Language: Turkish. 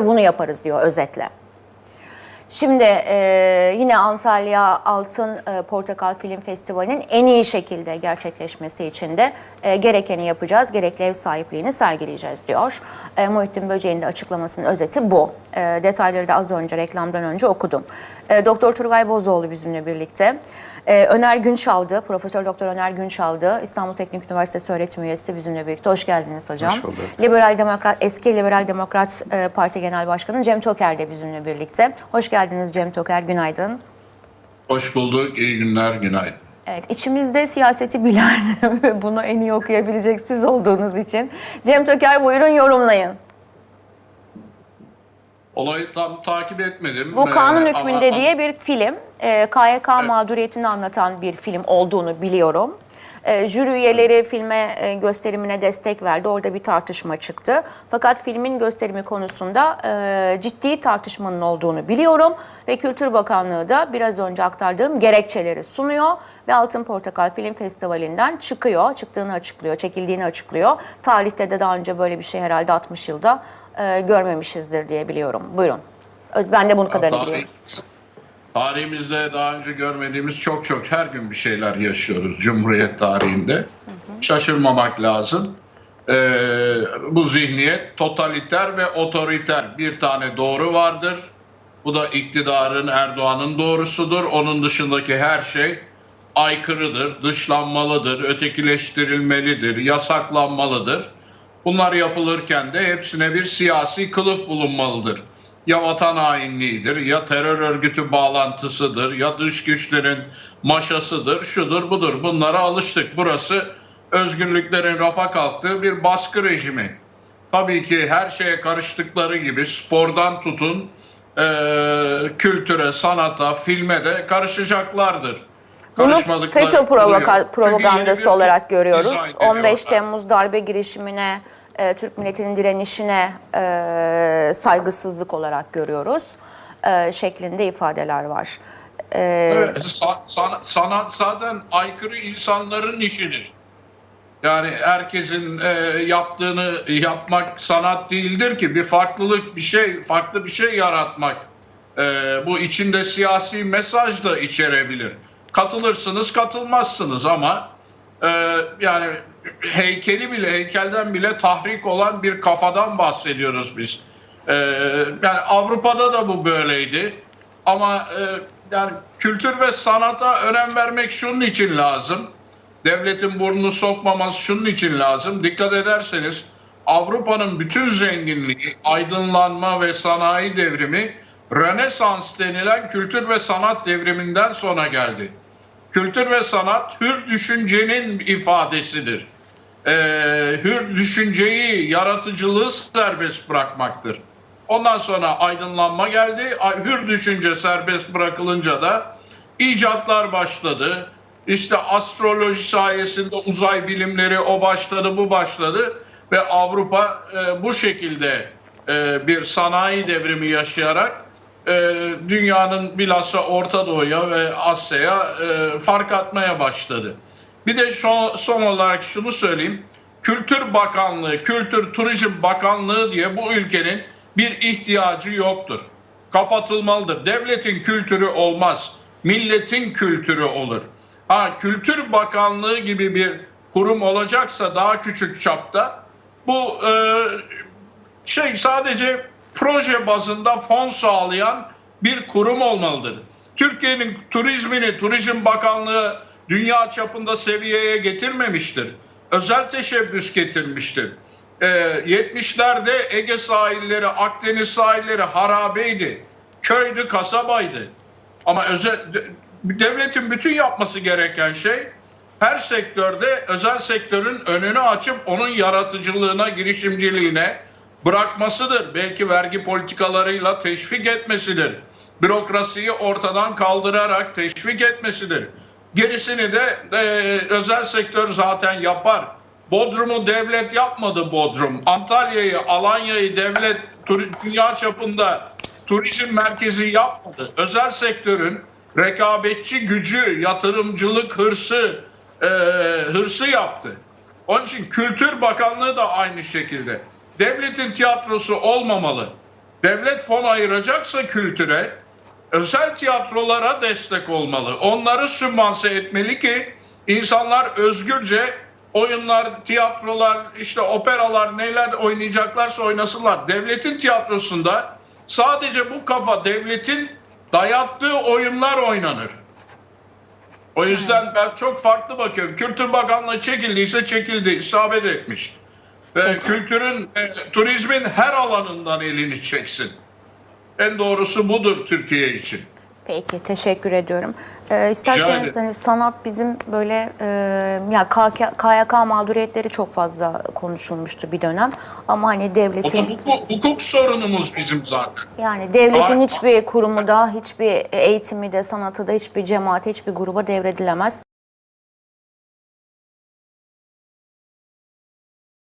Bunu yaparız diyor özetle. Şimdi e, yine Antalya Altın e, Portakal Film Festivali'nin en iyi şekilde gerçekleşmesi için de e, gerekeni yapacağız, gerekli ev sahipliğini sergileyeceğiz diyor. E, Muhittin Böceğin de açıklamasının özeti bu. E, detayları da az önce reklamdan önce okudum. E, Doktor Turgay Bozoğlu bizimle birlikte. E, Öner Günçaldı, Profesör Doktor Öner Günçaldı, İstanbul Teknik Üniversitesi öğretim üyesi bizimle birlikte. Hoş geldiniz hocam. Hoş bulduk. Liberal Demokrat, eski Liberal Demokrat e, Parti Genel Başkanı Cem Toker de bizimle birlikte. Hoş geldiniz Cem Toker, günaydın. Hoş bulduk. İyi günler, günaydın. Evet, içimizde siyaseti bilen ve bunu en iyi okuyabilecek siz olduğunuz için. Cem Toker buyurun yorumlayın. Olayı tam takip etmedim. Bu Ee, kanun ama- hükmünde diye bir film. E, KYK mağduriyetini anlatan bir film olduğunu biliyorum. E, jüri üyeleri filme e, gösterimine destek verdi. Orada bir tartışma çıktı. Fakat filmin gösterimi konusunda e, ciddi tartışmanın olduğunu biliyorum. Ve Kültür Bakanlığı da biraz önce aktardığım gerekçeleri sunuyor. Ve Altın Portakal Film Festivali'nden çıkıyor. Çıktığını açıklıyor, çekildiğini açıklıyor. Tarihte de daha önce böyle bir şey herhalde 60 yılda e, görmemişizdir diye biliyorum. Buyurun. Ben de bunun kadarını biliyorum. Tarihimizde daha önce görmediğimiz çok çok her gün bir şeyler yaşıyoruz Cumhuriyet tarihinde. Şaşırmamak lazım. Ee, bu zihniyet totaliter ve otoriter bir tane doğru vardır. Bu da iktidarın Erdoğan'ın doğrusudur. Onun dışındaki her şey aykırıdır, dışlanmalıdır, ötekileştirilmelidir, yasaklanmalıdır. Bunlar yapılırken de hepsine bir siyasi kılıf bulunmalıdır. Ya vatan hainliğidir, ya terör örgütü bağlantısıdır, ya dış güçlerin maşasıdır, şudur budur. Bunlara alıştık. Burası özgürlüklerin rafa kalktığı bir baskı rejimi. Tabii ki her şeye karıştıkları gibi spordan tutun eee, kültüre, sanata, filme de karışacaklardır. Bunu FETÖ provoka- propagandası olarak görüyoruz. dizayn 15 ediyorlar. Temmuz darbe girişimine, e, Türk milletinin direnişine e, saygısızlık olarak görüyoruz e, şeklinde ifadeler var. E, Evet, sa- sana- sanat zaten aykırı insanların işidir. Yani herkesin e, yaptığını yapmak sanat değildir ki bir farklılık bir şey farklı bir şey yaratmak e, bu içinde siyasi mesaj da içerebilir. Katılırsınız katılmazsınız ama e, yani heykeli bile heykelden bile tahrik olan bir kafadan bahsediyoruz biz. E, yani Avrupa'da da bu böyleydi. Ama e, yani kültür ve sanata önem vermek şunun için lazım. Devletin burnunu sokmaması şunun için lazım. Dikkat ederseniz Avrupa'nın bütün zenginliği, aydınlanma ve sanayi devrimi Rönesans denilen kültür ve sanat devriminden sonra geldi. Kültür ve sanat hür düşüncenin ifadesidir. Ee, hür düşünceyi, yaratıcılığı serbest bırakmaktır. Ondan sonra aydınlanma geldi. Hür düşünce serbest bırakılınca da icatlar başladı. İşte astroloji sayesinde uzay bilimleri o başladı, bu başladı ve Avrupa e, bu şekilde e, bir sanayi devrimi yaşayarak e, dünyanın bilhassa Orta Doğu'ya ve Asya'ya e, fark atmaya başladı. Bir de son, son olarak şunu söyleyeyim. Kültür Bakanlığı, Kültür Turizm Bakanlığı diye bu ülkenin bir ihtiyacı yoktur. Kapatılmalıdır. Devletin kültürü olmaz. Milletin kültürü olur. Ha Kültür Bakanlığı gibi bir kurum olacaksa daha küçük çapta bu e, şey sadece proje bazında fon sağlayan bir kurum olmalıdır. Türkiye'nin turizmini Turizm Bakanlığı dünya çapında seviyeye getirmemiştir. Özel teşebbüs getirmiştir. Ee, 70'lerde Ege sahilleri, Akdeniz sahilleri harabeydi. Köydü, kasabaydı. Ama özel de- devletin bütün yapması gereken şey her sektörde özel sektörün önünü açıp onun yaratıcılığına, girişimciliğine bırakmasıdır. Belki vergi politikalarıyla teşvik etmesidir. Bürokrasiyi ortadan kaldırarak teşvik etmesidir. Gerisini de e, özel sektör zaten yapar. Bodrum'u devlet yapmadı Bodrum. Antalya'yı, Alanya'yı devlet dünya çapında turizm merkezi yapmadı. Özel sektörün rekabetçi gücü, yatırımcılık hırsı, e, hırsı yaptı. Onun için Kültür Bakanlığı da aynı şekilde. Devletin tiyatrosu olmamalı. devlet fon ayıracaksa kültüre özel tiyatrolara destek olmalı. Onları sübvanse etmeli ki insanlar özgürce oyunlar, tiyatrolar, işte operalar neler oynayacaklarsa oynasınlar. Devletin tiyatrosunda sadece bu kafa devletin dayattığı oyunlar oynanır. O yüzden ben çok farklı bakıyorum. Kültür Bakanlığı çekildiyse çekildi, isabet etmiş. Ve kültürün, e, turizmin her alanından elini çeksin. En doğrusu budur Türkiye için. Peki teşekkür ediyorum. Ee, isterseniz hani sanat bizim böyle e, ya KK, KYK mağduriyetleri çok fazla konuşulmuştu bir dönem. Ama hani devletin hukuk, hukuk sorunumuz bizim zaten. yani devletin Ama- hiçbir kurumu da hiçbir eğitimi de sanatı da hiçbir cemaate hiçbir gruba devredilemez.